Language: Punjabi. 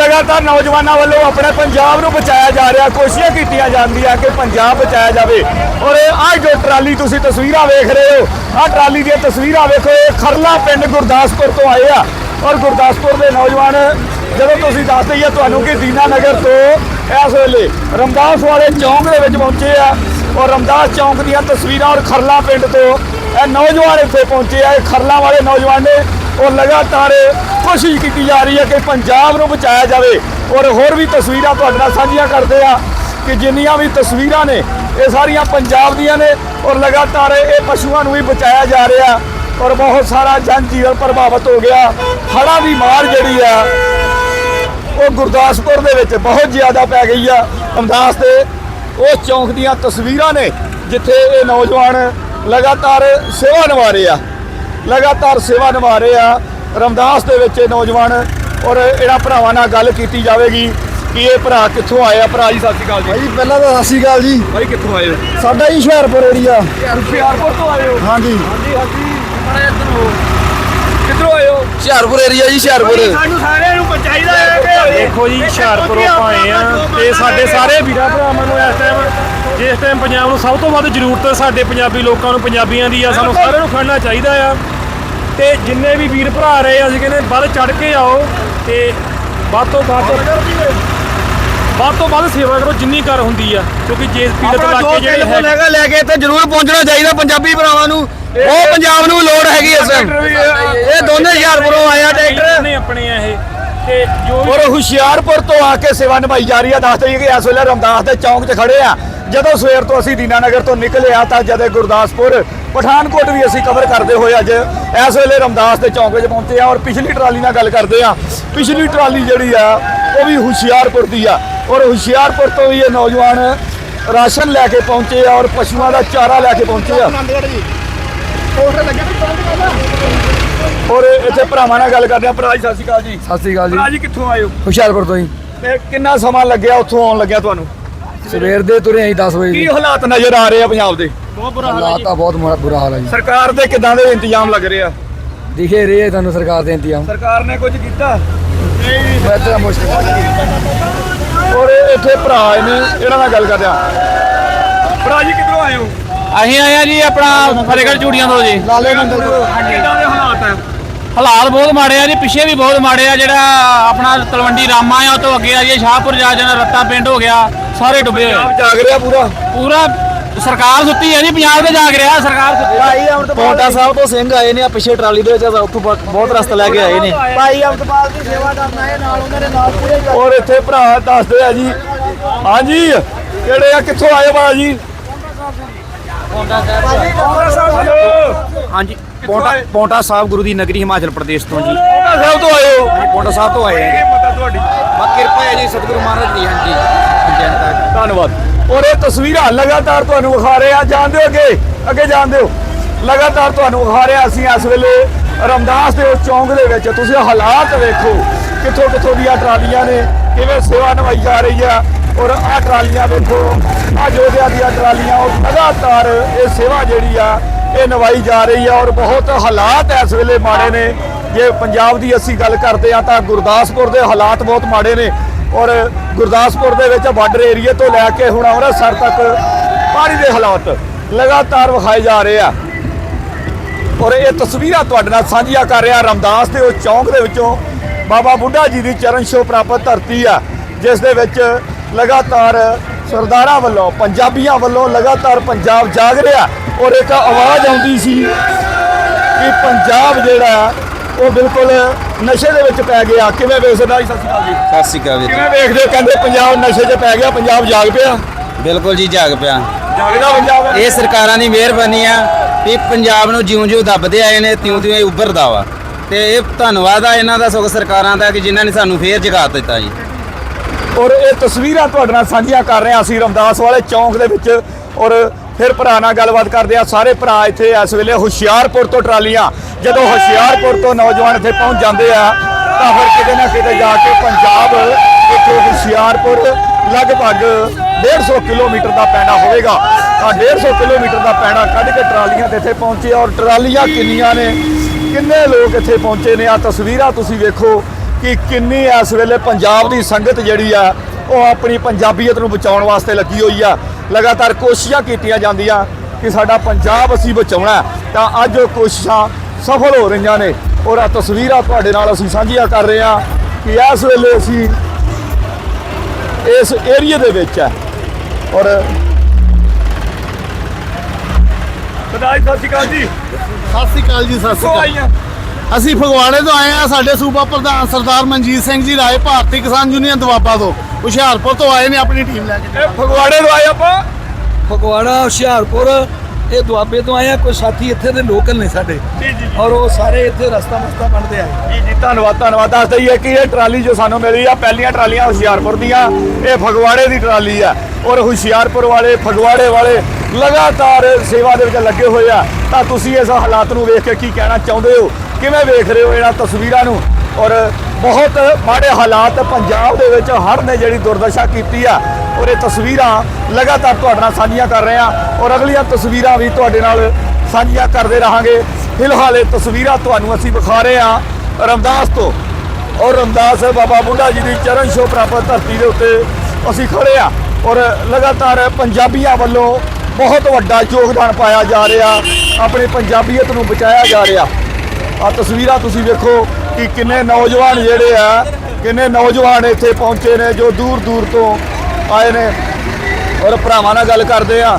ਲਗਾਤਾਰ ਨੌਜਵਾਨਾਂ ਵੱਲੋਂ ਆਪਣੇ ਪੰਜਾਬ ਨੂੰ ਬਚਾਇਆ ਜਾ ਰਿਹਾ, ਕੋਸ਼ਿਸ਼ਾਂ ਕੀਤੀਆਂ ਜਾਂਦੀਆਂ ਕਿ ਪੰਜਾਬ ਬਚਾਇਆ ਜਾਵੇ। ਔਰ ਆਹ ਜੋ ਟਰਾਲੀ ਤੁਸੀਂ ਤਸਵੀਰਾਂ ਵੇਖ ਰਹੇ ਹੋ, ਆਹ ਟਰਾਲੀ ਦੀਆਂ ਤਸਵੀਰਾਂ ਵੇਖੋ, ਇਹ ਖਰਲਾ ਪਿੰਡ ਗੁਰਦਾਸਪੁਰ ਤੋਂ ਆਏ ਆ। ਔਰ ਗੁਰਦਾਸਪੁਰ ਦੇ ਨੌਜਵਾਨ, ਜਦੋਂ ਤੁਸੀਂ ਦੱਸ ਦਈਏ ਤੁਹਾਨੂੰ ਕਿ ਦੀਨਾ ਨਗਰ ਤੋਂ ਇਸ ਵੇਲੇ ਰਮਦਾਸ ਵਾਲੇ ਚੌਂਕ ਦੇ ਵਿੱਚ ਪਹੁੰਚੇ ਆ। ਔਰ ਰਮਦਾਸ ਚੌਂਕ ਦੀਆਂ ਤਸਵੀਰਾਂ ਔਰ ਖਰਲਾ ਪਿੰਡ ਤੋਂ ਇਹ ਨੌਜਵਾਨ ਇੱਥੇ ਪਹੁੰਚੇ ਆ, ਇਹ ਖਰਲਾ ਵਾਲੇ ਨੌਜਵਾਨ ਨੇ ਔਰ ਲਗਾਤਾਰ ਕੋਸ਼ਿਸ਼ ਕੀਤੀ ਜਾ ਰਹੀ ਹੈ ਕਿ ਪੰਜਾਬ ਨੂੰ ਬਚਾਇਆ ਜਾਵੇ। ਔਰ ਹੋਰ ਵੀ ਤਸਵੀਰਾਂ ਤੁਹਾਡੇ ਨਾਲ ਸਾਂਝੀਆਂ ਕਰਦੇ ਆ ਕਿ ਜਿੰਨੀਆਂ ਵੀ ਤਸਵੀਰਾਂ ਨੇ, ਇਹ ਸਾਰੀਆਂ ਪੰਜਾਬ ਦੀਆਂ ਨੇ ਔਰ ਲਗਾਤਾਰ ਇਹ ਪਸ਼ੂਆਂ ਨੂੰ ਵੀ ਬਚਾਇਆ ਜਾ ਰਿਹਾ। ਔਰ ਬਹੁਤ ਸਾਰਾ ਜਨ ਜੀਵਨ ਪ੍ਰਭਾਵਿਤ ਹੋ ਗਿਆ। ਹੜ੍ਹਾਂ ਦੀ ਮਾਰ ਜਿਹੜੀ ਆ, ਉਹ ਗੁਰਦਾਸਪੁਰ ਦੇ ਵਿੱਚ ਬਹੁਤ ਜ਼ਿਆਦਾ ਪੈ ਗਈ ਆ। ਅਮਦਾਸ ਦੇ ਉਸ ਚੌਂਕ ਦੀਆਂ ਤਸਵੀਰਾਂ ਨੇ, ਜਿੱਥੇ ਇਹ ਨੌਜਵਾਨ ਲਗਾਤਾਰ ਸੇਵਾ ਨਿਭਾ ਰਹੇ ਆ। ਲਗਾਤਾਰ ਸੇਵਾ ਨਿਭਾ ਰਹੇ ਆ। ਰਮਦਾਸ ਦੇ ਵਿੱਚ ਇਹ ਨੌਜਵਾਨ ਔਰ ਇਹਨਾਂ ਭਰਾਵਾਂ ਨਾਲ ਗੱਲ ਕੀਤੀ ਜਾਵੇਗੀ ਕਿ ਇਹ ਭਰਾ ਕਿੱਥੋਂ ਆਏ ਆ। ਭਰਾ ਜੀ ਸਤਿ ਸ਼੍ਰੀ ਅਕਾਲ ਜੀ। ਭਾਈ ਪਹਿਲਾਂ ਤਾਂ ਸਤਿ ਸ਼੍ਰੀ ਅਕਾਲ ਜੀ। ਭਾਈ ਕਿੱਥੋਂ ਆਏ ਹੋ? ਸਾਡਾ ਹੀ ਹੁਸ਼ਿਆਰਪੁਰ ਏਰੀਆ ਹੁਸ਼ਿਆਰਪੁਰ ਤੋਂ ਆਏ ਹੋ? ਹਾਂਜੀ। ਹਾਂਜੀ ਹਾਂਜੀ। ਬੜਾ ਇੱਧਰ ਹੋ ਕਿੱਧਰੋਂ ਆਏ ਹੋ? ਹੁਸ਼ਿਆਰਪੁਰ ਏਰੀਆ ਜੀ ਹੁਸ਼ਿਆਰਪੁਰ। ਸਾਨੂੰ ਸਾਰਿਆਂ ਨੂੰ ਚਾਹੀਦਾ ਹੈ ਕਿ ਦੇਖੋ ਜੀ ਹੁਸ਼ਿਆਰਪੁਰੋਂ ਆਏ ਆ ਤੇ ਸਾਡੇ ਸਾਰੇ ਵੀਰਾਂ ਭਰਾਵਾਂ ਨੂੰ ਇਸ ਟਾਈਮ ਜਿਸ ਟਾਈਮ ਪੰਜਾਬ ਨੂੰ ਸਭ ਤੋਂ ਵੱਧ ਜ਼ਰੂਰਤ ਸਾਡੇ ਪੰਜਾਬੀ ਲੋਕਾਂ ਨੂੰ ਪੰਜਾਬੀਆਂ ਦੀ ਆ ਸਾਨੂੰ ਸਾਰਿਆਂ ਨੂੰ ਖੜਨਾ ਚਾਹੀਦਾ ਆ। ਤੇ ਜਿੰਨੇ ਵੀ ਵੀਰ ਭਰਾ ਰਹੇ ਆ ਅਸੀਂ ਕਹਿੰਦੇ ਵੱਧ ਚੜ ਕੇ ਆਓ ਤੇ ਵੱਧ ਤੋਂ ਵੱਧ ਵੱਧ ਤੋਂ ਵੱਧ ਸੇਵਾ ਕਰੋ ਜਿੰਨੀ ਕਰ ਹੁੰਦੀ ਆ ਕਿਉਂਕਿ ਜੇ ਪੀੜਤ ਇਲਾਕੇ ਜਿਹੜੇ ਹੈ ਹੈਗਾ ਲੈ ਕੇ ਇੱਥੇ ਜ਼ਰੂਰ ਪਹੁੰਚਣਾ ਚਾਹੀਦਾ ਪੰਜਾਬੀ ਭਰਾਵਾਂ ਨੂੰ। ਉਹ ਪੰਜਾਬ ਨੂੰ ਲੋੜ ਹੈਗੀ ਇਸ ਇਹ ਦੋਨੇ ਹੁਸ਼ਿਆਰਪੁਰੋਂ ਆਏ ਆ ਟਰੈਕਟਰ। ਨੇ ਆਪਣੇ ਆ ਇਹ। ਤੇ ਜੋ ਔਰ ਹੁਸ਼ਿਆਰਪੁਰ ਤੋਂ ਆ ਕੇ ਸੇਵਾ ਨਿਭਾਈ ਜਾ ਰਹੀ ਆ ਦੱਸ ਦਈਏ ਕਿ ਇਸ ਵੇਲੇ ਰਮਦਾਸ ਦੇ ਚੌਂਕ 'ਚ ਖੜੇ ਆ। ਜਦੋਂ ਸਵੇਰ ਤੋਂ ਅਸੀਂ ਦੀਨਾਨਗਰ ਤੋਂ ਨਿਕਲੇ ਆ ਤਾਂ ਜਦੇ ਗੁਰਦਾਸਪੁਰ ਪਠਾਨਕੋਟ ਵੀ ਅਸੀਂ ਕਵਰ ਕਰਦੇ ਹੋਏ ਅੱਜ। ਇਸ ਵੇਲੇ ਰਮਦਾਸ ਦੇ ਚੌਂਕ 'ਚ ਪਹੁੰਚੇ ਆ ਔਰ ਪਿਛਲੀ ਟਰਾਲੀ ਨਾਲ ਗੱਲ ਕਰਦੇ ਆ। ਪਿਛਲੀ ਟਰਾਲੀ ਜਿਹੜੀ ਆ ਉਹ ਵੀ ਹੁਸ਼ਿਆਰਪੁਰ ਦੀ ਆ। ਔਰ ਹੁਸ਼ਿਆਰਪੁਰ ਤੋਂ ਵੀ ਇਹ ਨੌਜਵਾਨ ਰਾਸ਼ਨ ਲੈ ਕੇ ਪਹੁੰਚੇ ਆ ਔਰ ਪਸ਼ੂਆਂ ਦਾ ਚਾਰਾ ਲੈ ਕੇ ਪਹੁੰਚੇ ਆ। ਔਰ ਇੱਥੇ ਭਰਾਵਾਂ ਨਾਲ ਗੱਲ ਕਰਦੇ ਆ। ਭਰਾ ਜੀ ਸਤਿ ਸ਼੍ਰੀ ਅਕਾਲ ਜੀ। ਸਤਿ ਸ਼੍ਰੀ ਅਕਾਲ ਜੀ। ਭਰਾ ਜੀ ਕਿੱਥੋਂ ਆਏ ਹੋ? ਹੁਸ਼ਿਆਰਪੁਰ ਤੋਂ ਹੀ ਤੇ ਕਿੰਨਾ ਸਮਾਂ ਲੱਗਿਆ? ਉੱਥੋਂ ਆਉਣ ਲੱਗਿਆ ਤੁਹਾਨੂੰ? ਸਵੇਰ ਦੇ ਤੁਰੇ ਅਸੀਂ 10 ਵਜੇ ਕੀ ਹਾਲਾਤ ਨਜ਼ਰ ਆ ਰਹੇ ਆ ਪੰਜਾਬ ਦੇ? ਹਾਲਾਤ ਤਾਂ ਬਹੁਤ ਮਾੜਾ- ਬੁਰਾ ਹਾਲ ਹੈ ਜੀ। ਸਰਕਾਰ ਦੇ ਕਿਦਾਂ ਦੇ ਇੰਤਜ਼ਾਮ ਲੱਗ ਰਹੇ ਆ? ਦਿਖੇ ਰਹੇ ਆ ਤੁਹਾਨੂੰ ਸਰਕਾਰ ਦੇ ਇੰਤਜ਼ਾਮ। ਸਰਕਾਰ ਨੇ ਕੁਝ ਕੀਤਾ? ਮੈਂ ਤਾਂ ਮੁਸ਼ਕਿਲ ਔਰ ਇਹ ਇੱਥੇ ਭਰਾ ਆਏ ਨੇ ਇਹਨਾਂ ਨਾਲ ਗੱਲ ਕਰਦੇ ਆ ਭਰਾ ਜੀ ਕਿੱਧਰੋਂ ਆਏ ਹੋ? ਅਸੀਂ ਆਏ ਆ ਜੀ ਆਪਣਾ ਫਤਿਹਗੜ੍ਹ ਚੂੜੀਆਂ ਤੋਂ ਜੀ। ਲਾਲੇ ਨੰਗਲ ਤੋਂ। ਕਿੱਦਾਂ ਹਾਲਾਤ ਆ ਬਹੁਤ ਮਾੜੇ ਆ ਜੀ ਪਿੱਛੇ ਵੀ ਬਹੁਤ ਮਾੜੇ ਆ ਜਿਹੜਾ ਆਪਣਾ ਤਲਵੰਡੀ ਰਾਮਾ ਆ ਉਹ ਤੋਂ ਅੱਗੇ ਆ ਜੀ ਸ਼ਾਹਪੁਰ ਜਾ ਜਾਣਾ ਰੱਤਾ ਪਿੰਡ ਹੋ ਗਿਆ ਸਾਰੇ ਡੁੱਬੇ ਹੋਏ। ਆਪ ਜਾਗ ਰਿਹਾ ਪੂਰਾ। ਪੂਰਾ ਸਰਕਾਰ ਸੁੱਤੀ ਹੈ ਜੀ ਪੰਜਾਬ ਤੇ ਜਾਗ ਰਿਹਾ ਸਰਕਾਰ ਸੁੱਤੀ ਪੌਂਟਾ ਸਾਹਿਬ ਤੋਂ ਸਿੰਘ ਆਏ ਨੇ ਆ ਪਿੱਛੇ ਟਰਾਲੀ ਦੇ ਵਿੱਚ ਉੱਥੋਂ ਬਹੁਤ- ਬਹੁਤ ਰਸਤਾ ਲੈ ਕੇ ਆਏ ਨੇ। ਭਾਈ ਅਮਤਪਾਲ ਦੀ ਸੇਵਾ ਕਰਨਾ ਹੈ ਨਾਲ ਉਹਨਾਂ ਦੇ ਨਾਲ ਪੂਰੇ ਔਰ ਇੱਥੇ ਭਰਾ ਦੱਸਦੇ ਆ ਜੀ। ਹਾਂਜੀ ਕਿਹੜੇ ਆ ਕਿੱਥੋਂ ਆਏ ਭਰਾ ਜੀ ਹਾਂਜੀ। ਪੌਂਟਾ ਪੌਂਟਾ ਸਾਹਿਬ ਗੁਰੂ ਦੀ ਨਗਰੀ ਹਿਮਾਚਲ ਪ੍ਰਦੇਸ਼ ਤੋਂ ਜੀ। ਪੌਂਟਾ ਸਾਹਿਬ ਤੋਂ ਆਏ ਹੋ? ਪੌਂਟਾ ਸਾਹਿਬ ਤੋਂ ਆਏ ਕੀ ਮਤਾ ਤੁਹਾਡੀ। ਬਾ ਕਿਰਪਾ ਹੈ ਜੀ ਸਤਿਗੁਰੂ ਮਹਾਰਾਜ ਦੀ ਹਾਂਜੀ। ਜਨਤਾ ਧੰਨਵਾਦ। ਔਰ ਇਹ ਤਸਵੀਰਾਂ ਲਗਾਤਾਰ ਤੁਹਾਨੂੰ ਵਿਖਾ ਰਹੇ ਆ ਜਾਣਦੇ ਹੋ ਅੱਗੇ? ਅੱਗੇ ਜਾਣਦੇ ਹੋ? ਲਗਾਤਾਰ ਤੁਹਾਨੂੰ ਵਿਖਾ ਰਹੇ ਅਸੀਂ ਇਸ ਵੇਲੇ ਰਮਦਾਸ ਦੇ ਉਸ ਚੌਂਕ ਦੇ ਵਿੱਚ। ਤੁਸੀਂ ਹਾਲਾਤ ਵੇਖੋ ਕਿੱਥੋਂ ਕਿੱਥੋਂ ਦੀਆਂ ਟਰਾਲੀਆਂ ਨੇ ਕਿਵੇਂ ਸੇਵਾ ਨਿਭਾਈ ਜਾ ਰਹੀ ਆ ਔਰ ਆਹ ਟਰਾਲੀਆਂ ਵੇਖੋ ਆ ਜੋਧਿਆਂ ਦੀਆਂ ਟਰਾਲੀਆਂ ਔਰ ਲਗਾਤਾਰ ਇਹ ਸੇਵਾ ਜਿਹੜੀ ਆ ਇਹ ਨਿਭਾਈ ਜਾ ਰਹੀ ਹੈ ਔਰ ਬਹੁਤ ਹਾਲਾਤ ਇਸ ਵੇਲੇ ਮਾੜੇ ਨੇ। ਜੇ ਪੰਜਾਬ ਦੀ ਅਸੀਂ ਗੱਲ ਕਰਦੇ ਆ ਤਾਂ ਗੁਰਦਾਸਪੁਰ ਦੇ ਹਾਲਾਤ ਬਹੁਤ ਮਾੜੇ ਨੇ ਔਰ ਗੁਰਦਾਸਪੁਰ ਦੇ ਵਿੱਚ ਬਾਰਡਰ ਏਰੀਆ ਤੋਂ ਲੈ ਕੇ ਹੁਣ ਅੰਮ੍ਰਿਤਸਰ ਤੱਕ ਪਾਣੀ ਦੇ ਹਾਲਾਤ ਲਗਾਤਾਰ ਵਿਖਾਏ ਜਾ ਰਹੇ ਆ। ਔਰ ਇਹ ਤਸਵੀਰਾਂ ਤੁਹਾਡੇ ਨਾਲ ਸਾਂਝੀਆਂ ਕਰ ਰਿਹਾ ਰਮਦਾਸ ਦੇ ਉਹ ਚੌਂਕ ਦੇ ਵਿੱਚੋਂ ਬਾਬਾ ਬੁੱਢਾ ਜੀ ਦੀ ਚਰਨ ਛੋਹ ਪ੍ਰਾਪਤ ਧਰਤੀ ਆ, ਜਿਸ ਦੇ ਵਿੱਚ ਲਗਾਤਾਰ ਸਰਦਾਰਾਂ ਵੱਲੋਂ, ਪੰਜਾਬੀਆਂ ਵੱਲੋਂ ਲਗਾਤਾਰ ਪੰਜਾਬ ਜਾਗ ਰਿਹਾ। ਔਰ ਇੱਕ ਆਵਾਜ਼ ਆਉਂਦੀ ਸੀ ਕਿ ਪੰਜਾਬ ਜਿਹੜਾ ਉਹ ਬਿਲਕੁਲ ਨਸ਼ੇ ਦੇ ਵਿੱਚ ਪੈ ਗਿਆ। ਕਿਵੇਂ ਵੇਖਦਾ ਜੀ? ਸਤਿ ਸ਼੍ਰੀ ਅਕਾਲ ਜੀ। ਸਤਿ ਸ਼੍ਰੀ ਅਕਾਲ ਵੀਰ ਕਿਵੇਂ ਵੇਖਦੇ ਹੋ? ਕਹਿੰਦੇ ਪੰਜਾਬ ਨਸ਼ੇ 'ਚ ਪੈ ਗਿਆ ਪੰਜਾਬ ਜਾਗ ਪਿਆ। ਬਿਲਕੁਲ ਜੀ ਜਾਗ ਪਿਆ। ਜਾਗਦਾ ਪੰਜਾਬ। ਇਹ ਸਰਕਾਰਾਂ ਦੀ ਮਿਹਰਬਾਨੀ ਆ ਵੀ ਪੰਜਾਬ ਨੂੰ ਜਿਉਂ-ਜਿਉਂ ਦੱਬਦੇ ਆਏ ਨੇ ਤਿਉਂ-ਤਿਉਂ ਇਹ ਉੱਭਰਦਾ ਵਾ। ਤੇ ਇਹ ਧੰਨਵਾਦ ਆ ਇਹਨਾਂ ਦਾ ਸੁਖ ਸਰਕਾਰਾਂ ਦਾ ਕਿ ਜਿਨ੍ਹਾਂ ਨੇ ਸਾਨੂੰ ਫੇਰ ਜਗਾ ਦਿੱਤਾ ਜੀ। ਔਰ ਇਹ ਤਸਵੀਰਾਂ ਤੁਹਾਡੇ ਨਾਲ ਸਾਂਝੀਆਂ ਕਰ ਰਹੇ ਹਾਂ ਅਸੀਂ ਰਮਦਾਸ ਵਾਲੇ ਚੌਂਕ ਦੇ ਵਿੱਚ ਔਰ ਫਿਰ ਭਰਾ ਨਾਲ ਗੱਲਬਾਤ ਕਰਦੇ ਆ। ਸਾਰੇ ਭਰਾ ਇੱਥੇ ਇਸ ਵੇਲੇ ਹੁਸ਼ਿਆਰਪੁਰ ਤੋਂ ਟਰਾਲੀਆਂ, ਜਦੋਂ ਹੁਸ਼ਿਆਰਪੁਰ ਤੋਂ ਨੌਜਵਾਨ ਇੱਥੇ ਪਹੁੰਚ ਜਾਂਦੇ ਆ, ਤਾਂ ਫਿਰ ਕਿਤੇ ਨਾ ਕਿਤੇ ਜਾ ਕੇ ਪੰਜਾਬ ਇੱਥੋਂ ਹੁਸ਼ਿਆਰਪੁਰ ਲਗਭਗ 150 ਕਿਲੋਮੀਟਰ ਦਾ ਪੈਣਾ ਹੋਵੇਗਾ। ਤਾਂ 150 ਕਿਲੋਮੀਟਰ ਦਾ ਪੈਣਾ ਕੱਢ ਕੇ ਟਰਾਲੀਆਂ ਤੇ ਇੱਥੇ ਪਹੁੰਚੇ ਔਰ ਟਰਾਲੀਆਂ ਕਿੰਨੀਆਂ ਨੇ, ਕਿੰਨੇ ਲੋਕ ਇੱਥੇ ਪਹੁੰਚੇ ਨੇ। ਆ ਤਸਵੀਰਾਂ ਤੁਸੀਂ ਵੇਖੋ ਕਿ ਕਿੰਨੀ ਇਸ ਵੇਲੇ ਪੰਜਾਬ ਦੀ ਸੰਗਤ ਜਿਹੜੀ ਆ, ਉਹ ਆਪਣੀ ਪੰਜਾਬੀਅਤ ਨੂੰ ਬਚਾਉਣ ਵਾਸਤੇ ਲੱਗੀ ਹੋਈ ਆ। ਲਗਾਤਾਰ ਕੋਸ਼ਿਸ਼ਾਂ ਕੀਤੀਆਂ ਜਾਂਦੀਆਂ ਕਿ ਸਾਡਾ ਪੰਜਾਬ ਅਸੀਂ ਬਚਾਉਣਾ ਹੈ। ਤਾਂ ਅੱਜ ਉਹ ਕੋਸ਼ਿਸ਼ਾਂ ਸਫਲ ਹੋ ਰਹੀਆਂ ਨੇ। ਔਰ ਆ ਤਸਵੀਰਾਂ ਤੁਹਾਡੇ ਨਾਲ ਅਸੀਂ ਸਾਂਝੀਆਂ ਕਰ ਰਹੇ ਹਾਂ ਕਿ ਇਸ ਵੇਲੇ ਅਸੀਂ ਇਸ ਏਰੀਏ ਦੇ ਵਿੱਚ ਹੈ। ਔਰ ਬਦਾਈ ਸਤਿ ਸ਼੍ਰੀ ਅਕਾਲ ਜੀ। ਸਤਿ ਸ਼੍ਰੀ ਅਕਾਲ ਜੀ ਸਤਿ ਸ਼੍ਰੀ ਅਕਾਲ। ਆਈਆਂ ਅਸੀਂ ਫਗਵਾੜੇ ਤੋਂ ਆਏ ਆ ਸਾਡੇ ਸੂਬਾ ਪ੍ਰਧਾਨ ਸਰਦਾਰ ਮਨਜੀਤ ਸਿੰਘ ਜੀ ਰਾਏ ਭਾਰਤੀ ਕਿਸਾਨ ਯੂਨੀਅਨ ਦਵਾਬਾ ਤੋਂ ਹੁਸ਼ਿਆਰਪੁਰ ਤੋਂ ਆਏ ਨੇ ਆਪਣੀ ਟੀਮ ਲੈ ਕੇ। ਇਹ ਫਗਵਾੜੇ ਤੋਂ ਆਏ ਆਪਾਂ? ਫਗਵਾੜਾ ਹੁਸ਼ਿਆਰਪੁਰ ਇਹ ਦੁਆਬੇ ਤੋਂ ਆਏ ਆ ਕੋਈ ਸਾਥੀ ਇੱਥੇ ਦੇ ਲੋਕਲ ਨੇ ਸਾਡੇ। ਜੀ ਜੀ। ਔਰ ਉਹ ਸਾਰੇ ਇੱਥੇ ਰਸਤਾ ਮਸਤਾ ਬਣਦੇ ਆਏ। ਜੀ ਜੀ ਧੰਨਵਾਦ ਧੰਨਵਾਦ। ਦੱਸ ਦਈਏ ਕਿ ਇਹ ਟਰਾਲੀ ਜੋ ਸਾਨੂੰ ਮਿਲੀ ਆ ਪਹਿਲੀਆਂ ਟਰਾਲੀਆਂ ਹੁਸ਼ਿਆਰਪੁਰ ਦੀਆਂ ਇਹ ਫਗਵਾੜੇ ਦੀ ਟਰਾਲੀ ਆ। ਔਰ ਹੁਸ਼ਿਆਰਪੁਰ ਵਾਲੇ ਫਗਵਾੜੇ ਵਾਲੇ ਲਗਾਤਾਰ ਸੇਵਾ ਦੇ ਵਿੱਚ ਲੱਗੇ ਹੋਏ ਆ। ਤਾਂ ਤੁਸੀਂ ਇਸ ਹਾਲਾਤ ਨੂੰ ਵੇਖ ਕੇ ਕੀ ਕਹਿਣਾ ਚਾਹੁੰਦੇ ਹੋ? ਕਿਵੇਂ ਵੇਖ ਰਹੇ ਹੋ ਇਹਨਾਂ ਤਸਵੀਰਾਂ ਨੂੰ? ਔਰ ਬਹੁਤ ਮਾੜੇ ਹਾਲਾਤ ਪੰਜਾਬ ਦੇ ਵਿੱਚ ਹੜ੍ਹ ਨੇ ਜਿਹੜੀ ਦੁਰਦਸ਼ਾ ਕੀਤੀ ਆ, ਔਰ ਇਹ ਤਸਵੀਰਾਂ ਲਗਾਤਾਰ ਤੁਹਾਡੇ ਨਾਲ ਸਾਂਝੀਆਂ ਕਰ ਰਹੇ ਆ ਔਰ ਅਗਲੀਆਂ ਤਸਵੀਰਾਂ ਵੀ ਤੁਹਾਡੇ ਨਾਲ ਸਾਂਝੀਆਂ ਕਰਦੇ ਰਹਾਂਗੇ। ਫਿਲਹਾਲ ਇਹ ਤਸਵੀਰਾਂ ਤੁਹਾਨੂੰ ਅਸੀਂ ਵਿਖਾ ਰਹੇ ਆ ਰਮਦਾਸ ਤੋਂ। ਔਰ ਰਮਦਾਸ ਬਾਬਾ ਬੁੱਢਾ ਜੀ ਦੀ ਚਰਨ ਛੋਹ ਪ੍ਰਾਪਤ ਧਰਤੀ ਦੇ ਉੱਤੇ ਅਸੀਂ ਖੜੇ ਆ ਔਰ ਲਗਾਤਾਰ ਪੰਜਾਬੀਆਂ ਵੱਲੋਂ ਬਹੁਤ ਵੱਡਾ ਯੋਗਦਾਨ ਪਾਇਆ ਜਾ ਰਿਹਾ। ਆਪਣੀ ਪੰਜਾਬੀਅਤ ਨੂੰ ਬਚਾਇਆ ਜਾ ਰਿਹਾ। ਆ ਤਸਵੀਰਾਂ ਤੁਸੀਂ ਵੇਖੋ ਕਿ ਕਿੰਨੇ ਨੌਜਵਾਨ ਜਿਹੜੇ ਆ, ਕਿੰਨੇ ਨੌਜਵਾਨ ਇੱਥੇ ਪਹੁੰਚੇ ਨੇ ਜੋ ਦੂਰ ਦੂਰ ਤੋਂ ਆਏ ਨੇ। ਔਰ ਭਰਾਵਾਂ ਨਾਲ ਗੱਲ ਕਰਦੇ ਆ।